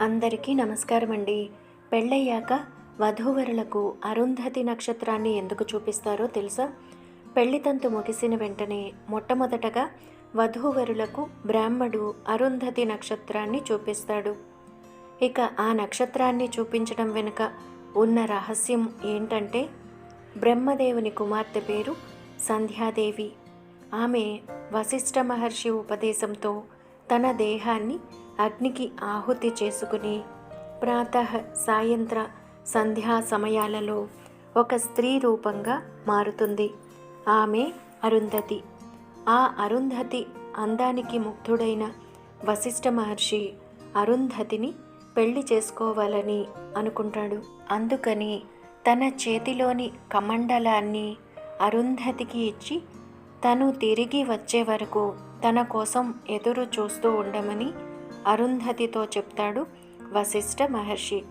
అందరికీ నమస్కారం అండి పెళ్ళయ్యాక వధూవరులకు అరుంధతి నక్షత్రాన్ని ఎందుకు చూపిస్తారో తెలుసా? పెళ్ళితంతు ముగిసిన వెంటనే మొట్టమొదటగా వధూవరులకు బ్రాహ్మడు అరుంధతి నక్షత్రాన్ని చూపిస్తాడు. ఇక ఆ నక్షత్రాన్ని చూపించడం వెనుక ఉన్న రహస్యం ఏంటంటే బ్రహ్మదేవుని కుమార్తె పేరు సంధ్యాదేవి. ఆమె వశిష్ఠ మహర్షి ఉపదేశంతో తన దేహాన్ని అగ్నికి ఆహుతి చేసుకుని ప్రాతః సాయంత్ర సంధ్యా సమయాలలో ఒక స్త్రీ రూపంగా మారుతుంది. ఆమె అరుంధతి. ఆ అరుంధతి అందానికి ముగ్ధుడైన వశిష్ఠ మహర్షి అరుంధతిని పెళ్ళి చేసుకోవాలని అనుకుంటాడు. అందుకని తన చేతిలోని కమండలాన్ని అరుంధతికి ఇచ్చి తను తిరిగి వచ్చే వరకు తన కోసం ఎదురు చూస్తూ ఉండమని అరుంధతితో చెప్తాడు వశిష్ఠ మహర్షి.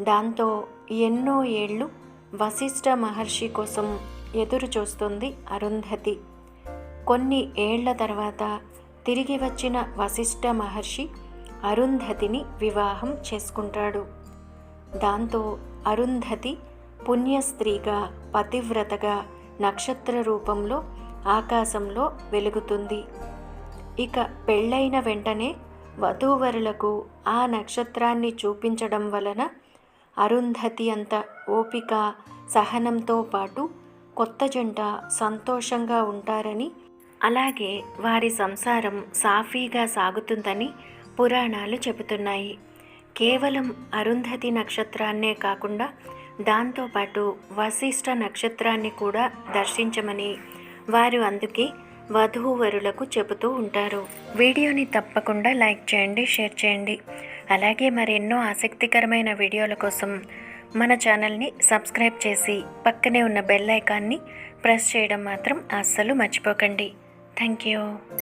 దాంతో ఎన్నో ఏళ్ళు వశిష్ఠ మహర్షి కోసం ఎదురు చూస్తుంది అరుంధతి. కొన్ని ఏళ్ళ తర్వాత తిరిగి వచ్చిన వశిష్ఠ మహర్షి అరుంధతిని వివాహం చేసుకుంటాడు. దాంతో అరుంధతి పుణ్యస్త్రీగా పతివ్రతగా నక్షత్ర రూపంలో ఆకాశంలో వెలుగుతుంది. ఇక పెళ్ళైన వెంటనే వధూవరులకు ఆ నక్షత్రాన్ని చూపించడం వలన అరుంధతి అంత ఓపిక సహనంతో పాటు కొత్త జంట సంతోషంగా ఉంటారని అలాగే వారి సంసారం సాఫీగా సాగుతుందని పురాణాలు చెబుతున్నాయి. కేవలం అరుంధతి నక్షత్రాన్నే కాకుండా దాంతోపాటు వశిష్ఠ నక్షత్రాన్ని కూడా దర్శించమని వారు అందుకే వధూవరులకు చెబుతూ ఉంటారు. వీడియోని తప్పకుండా లైక్ చేయండి షేర్ చేయండి. అలాగే మరెన్నో ఆసక్తికరమైన వీడియోల కోసం మన ఛానల్ని సబ్స్క్రైబ్ చేసి పక్కనే ఉన్న బెల్ ఐకాన్ని ప్రెస్ చేయడం మాత్రం అస్సలు మర్చిపోకండి. Thank you.